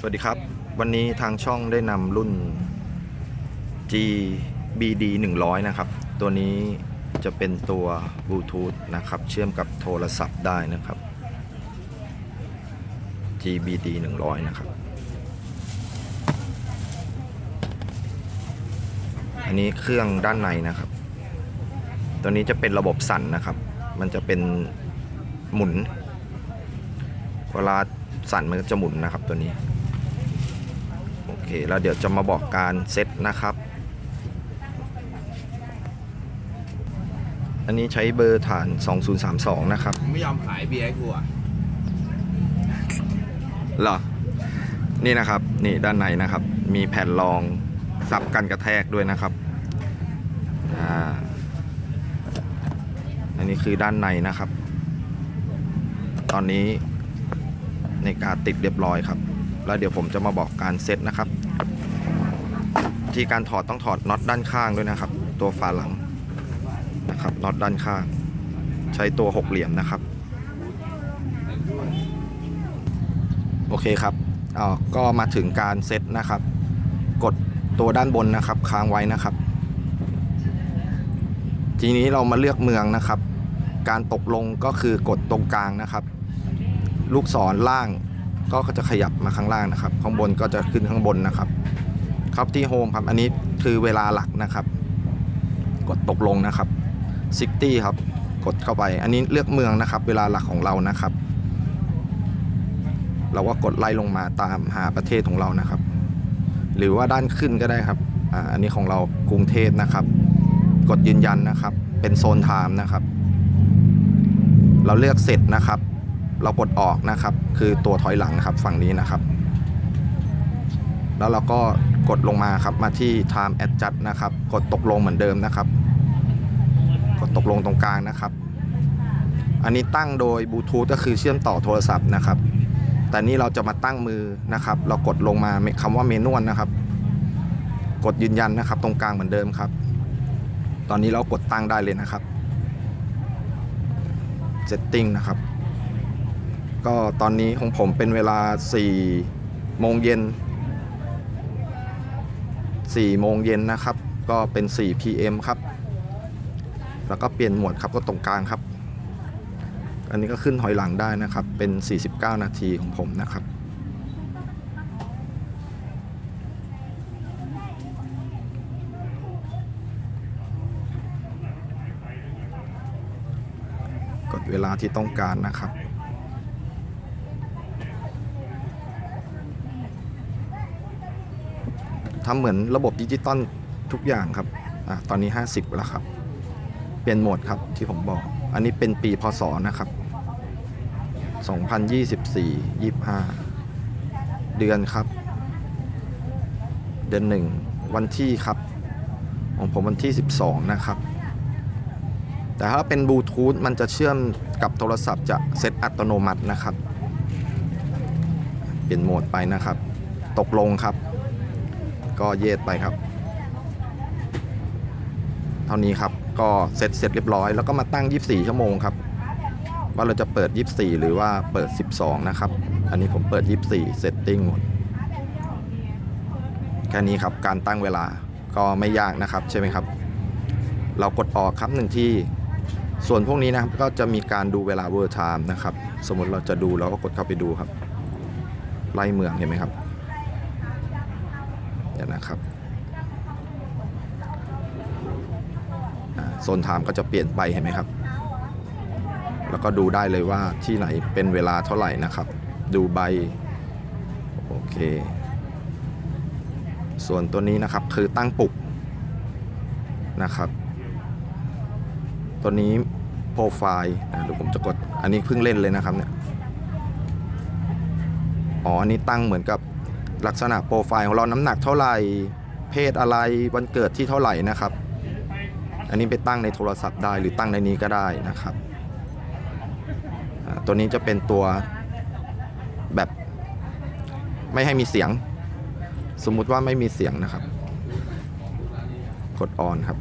สวัสดีครับ วันนี้ทางช่องได้นำรุ่น GBD 100 นะครับ ตัวนี้จะเป็นตัวบลูทูธนะครับ เชื่อมกับโทรศัพท์ได้นะครับ GBD 100 นะครับ อันนี้เครื่องด้านในนะครับ ตัวนี้จะเป็นระบบสั่นนะครับ มันจะเป็นหมุน เวลาสั่นมันก็จะหมุนนะครับตัวนี้ เค แล้วเดี๋ยวจะมาบอกการเซตนะครับ อันนี้ใช้เบอร์ฐาน 2032 นะครับ ไม่ยอมขายเบียร์ให้กูอะเหรอ นี่นะครับ นี่ด้านในนะครับ มีแผ่นรองสับกันกระแทกด้วยนะครับ อ่า อันนี้คือด้านในนะครับ ตอนนี้ในการติดเรียบร้อยครับ แล้วเดี๋ยวผมจะมาบอกการเซตนะครับที่การถอดต้องถอดน็อตด้านข้างด้วยนะครับ ตัวฝาหลังนะครับน็อตด้านข้าง ใช้ตัวหกเหลี่ยมนะครับ โอเคครับอ่าก็มาถึงการเซตนะครับ กดตัวด้านบนนะครับค้างไว้นะครับ ทีนี้เรามาเลือกเมืองนะครับ การตกลงก็คือกดตรงกลางนะครับ ลูกศรล่าง ก็จะขยับมาข้างล่างนะครับ ข้างบนก็จะขึ้นข้างบนนะครับ ครับที่โฮมครับ อันนี้คือเวลาหลักนะครับ กดตกลงนะครับซิตี้ครับ กดเข้าไป อันนี้เลือกเมืองนะครับ เวลาหลักของเรานะครับ เราก็กดไล่ลงมาตามหาประเทศของเรานะครับ หรือว่าด้านขึ้นก็ได้ครับอ,อันนี้ของเรากรุงเทพนะครับ กดยืนยันนะครับ เป็นโซนไทม์นะครับ เราเลือกเสร็จนะครับ เรากดออกนะครับ คือตัวถอยหลังครับฝั่งนี้นะครับ แล้วเราก็กดลงมาครับมาที่ time adjust นะครับ กดตกลงเหมือนเดิมนะครับ กดตกลงตรงกลางนะครับ อันนี้ตั้งโดยบลูทูธก็คือเชื่อมต่อโทรศัพท์นะครับ แต่นี่เราจะมาตั้งมือนะครับ เรากดลงมาคำว่าเมนวลนะครับ กดยืนยันนะครับ ตรงกลางเหมือนเดิมครับ ตอนนี้เรากดตั้งได้เลยนะครับ setting นะครับ ก็ตอนนี้ของผมเป็นเวลา4โมงเย็น4โมงเย็นนะครับ ก็เป็น 4 PM ครับ แล้วก็เปลี่ยนหมวดครับก็ตรงกลางครับ อันนี้ก็ขึ้นถอยหลังได้นะครับ เป็น 49 นาทีของผมนะครับกดเวลาที่ต้องการนะครับ ทำเหมือนระบบดิจิตอลทุกอย่างครับอตอนนี้ 50 แล้วครับ เปลี่ยนโหมดครับที่ผมบอก อันนี้เป็นปีพศนะครับ 2024 25 เดือนครับ เดือนหนึ่งวันที่ครับของผมวันที่ 12 นะครับ แต่ถ้าเป็นบลูทูธมันจะเชื่อมกับโทรศัพท์จะเซตอัตโนมัตินะครับ เปลี่ยนโหมดไปนะครับ ตกลงครับ ก็เยดไปครับ เท่านี้ครับก็เสร็จเสร็จเรียบร้อย แล้วก็มาตั้ง 24 ชั่วโมงครับ ว่าเราจะเปิด 24 หรือว่าเปิด 12 นะครับ อันนี้ผมเปิด 24เซตติ้งหมดแค่นี้ครับการตั้งเวลาก็ไม่ยากนะครับใช่ไหมครับ เรากดออกครับหนึ่งที่ส่วนพวกนี้นะครับก็จะมีการดูเวลาเวอร์ไทม์นะครับ สมมติเราจะดูเราก็กดเข้าไปดูครับ ไล่เมืองเห็นไหมครับ นะครับโซนไทม์ก็จะเปลี่ยนไปเห็นไหมครับ แล้วก็ดูได้เลยว่าที่ไหนเป็นเวลาเท่าไหร่นะครับ ดูใบโอเค ส่วนตัวนี้นะครับคือตั้งปลุกนะครับ ตัวนี้โปรไฟล์นะเดี๋ยวผมจะกด อันนี้เพิ่งเล่นเลยนะครับเนี่ย อ๋อ อันนี้ตั้งเหมือนกับ ลักษณะโปรไฟล์ของเราน้ำหนักเท่าไหร่เพศอะไรวันเกิดที่เท่าไหร่นะครับ อันนี้ไปตั้งในโทรศัพท์ได้หรือตั้งในนี้ก็ได้นะครับ ตัวนี้จะเป็นตัวแบบไม่ให้มีเสียง สมมุติว่าไม่มีเสียงนะครับ กดออนครับ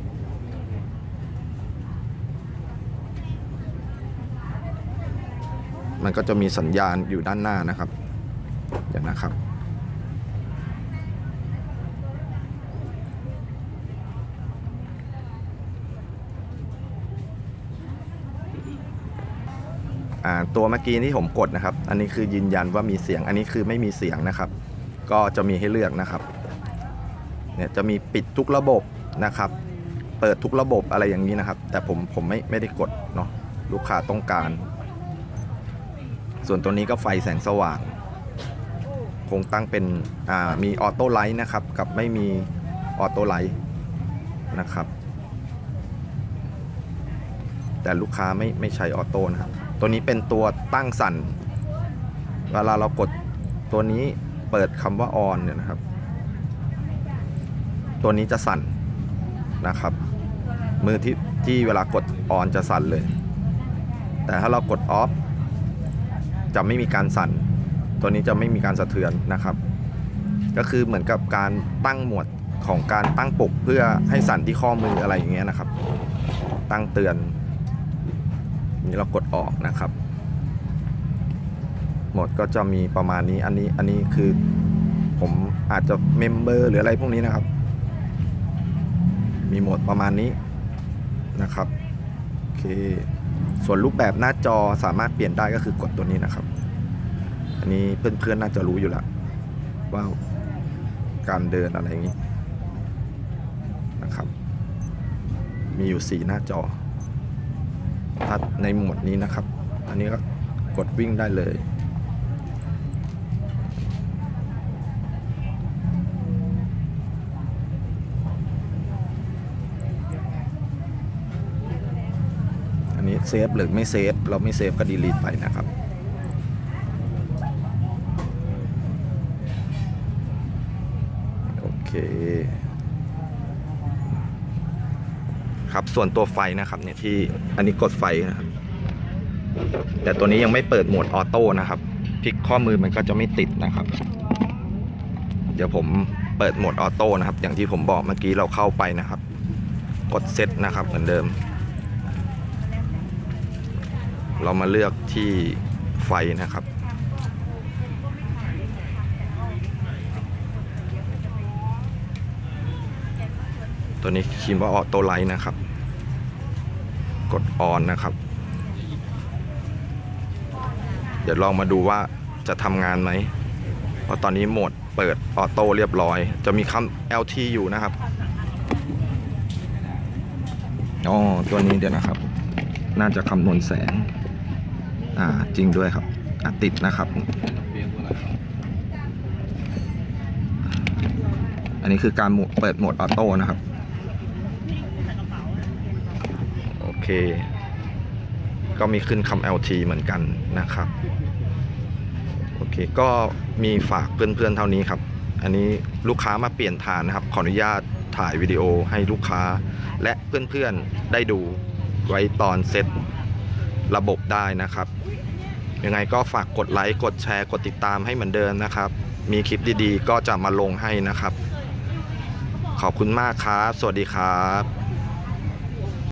มันก็จะมีสัญญาณอยู่ด้านหน้านะครับ เดี๋ยวนะครับ ตัวเมื่อกี้ที่ผมกดนะครับ อันนี้คือยืนยันว่ามีเสียง อันนี้คือไม่มีเสียงนะครับ ก็จะมีให้เลือกนะครับ เนี่ยจะมีปิดทุกระบบนะครับ เปิดทุกระบบอะไรอย่างนี้นะครับ แต่ผมผมไม่ไม่ได้กดเนาะ ลูกค้าต้องการ ส่วนตัวนี้ก็ไฟแสงสว่าง คงตั้งเป็นอ่ามีออโต้ไลท์นะครับ กับไม่มีออโต้ไลท์นะครับ แต่ลูกค้าไม่ไม่ใช้ออโต้นะครับ ตัวนี้เป็นตัวตั้งสั่น เวลาเรากดตัวนี้เปิดคำว่า on เนี่ยนะครับ ตัวนี้จะสั่นนะครับ มือที่ที่เวลากด on จะสั่นเลย แต่ถ้าเรากด off จะไม่มีการสั่น ตัวนี้จะไม่มีการสะเทือนนะครับ ก็คือเหมือนกับการตั้งหมวดของการตั้งปลุกเพื่อให้สั่นที่ข้อมืออะไรอย่างเงี้ยนะครับ ตั้งเตือน นี่เรากดออกนะครับ หมดก็จะมีประมาณนี้อันนี้อันนี้คือผมอาจจะเมมเบอร์หรืออะไรพวกนี้นะครับ มีโหมดประมาณนี้นะครับโอเคส่วนรูปแบบหน้าจอสามารถเปลี่ยนได้ก็คือกดตัวนี้นะครับ อันนี้เพื่อนๆน่าจะรู้อยู่ล้วว่าการเดินอะไรอย่างนี้นะครับ มีอยู่ 4 หน้าจอ ถ้าในหมวดนี้นะครับ อันนี้ก็กดวิ่งได้เลยอันนี้เซฟหรือไม่เซฟ เราไม่เซฟก็ดีลีทไปนะครับ โอเค ครับ ส่วนตัวไฟนะครับเนี่ยที่อันนี้กดไฟนะครับ แต่ตัวนี้ยังไม่เปิดโหมดออโต้นะครับพลิกข้อมือมันก็จะไม่ติดนะครับ เดี๋ยวผมเปิดโหมดออโต้นะครับ อย่างที่ผมบอกเมื่อกี้เราเข้าไปนะครับ กดเซตนะครับเหมือนเดิม เรามาเลือกที่ไฟนะครับ ตัวนี้คิดว่าออโต้ไลท์นะครับ กดออนนะครับ เดี๋ยวลองมาดูว่าจะทำงานไหมเพราะตอนนี้โหมดเปิดออโต้เรียบร้อย จะมีคำ LT อยู่นะครับอ๋อตัวนี้เดี๋ยวนะครับ น่าจะคำนวณแสง อ่าจริงด้วยครับอะติดนะครับ อันนี้คือการเปิดโหมดออโต้นะครับ โอ เค ก็มีขึ้นคำ LT เหมือนกันนะครับ โอเค ก็มีฝากเพื่อนๆเท่านี้ครับ อันนี้ลูกค้ามาเปลี่ยนฐานนะครับ ขออนุญาตถ่ายวิดีโอให้ลูกค้า และเพื่อนๆได้ดูไว้ตอนเซตระบบได้นะครับ ยังไงก็ฝากกดไลค์กดแชร์กดติดตามให้เหมือนเดิมนะครับ มีคลิปดีๆ ก็จะมาลงให้นะครับ ขอบคุณมากครับ สวัสดีครับ